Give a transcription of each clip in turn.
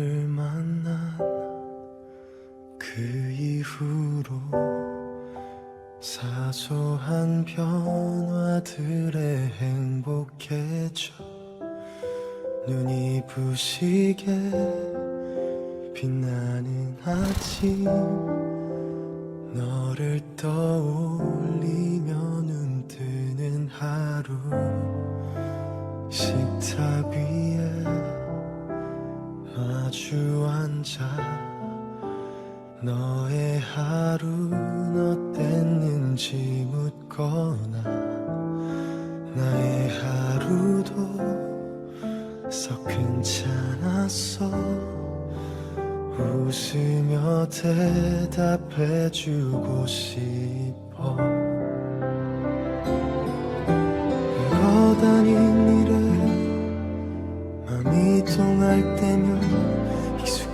만난 그 이후로 사소한 변화들에 행복해져 눈이 부시게 빛나는 아침 너를 떠올리 앉아 너의 하루는 어땠는지 묻거나 나의 하루도 썩 괜찮았어. 웃으며 대답해주고 싶어. 별거 다닌 일에 맘이 통할 때면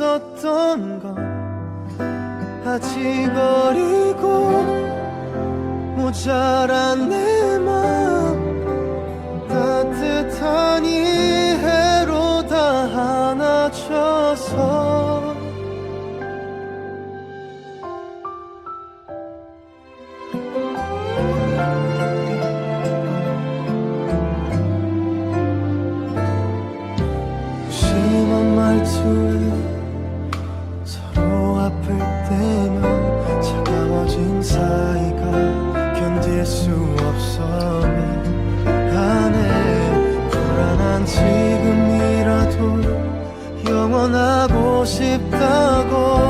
있었던 건 아직 어리고 모자란 내 마음 따뜻한 이해로 다 안아줘서. 심한 말투에 싶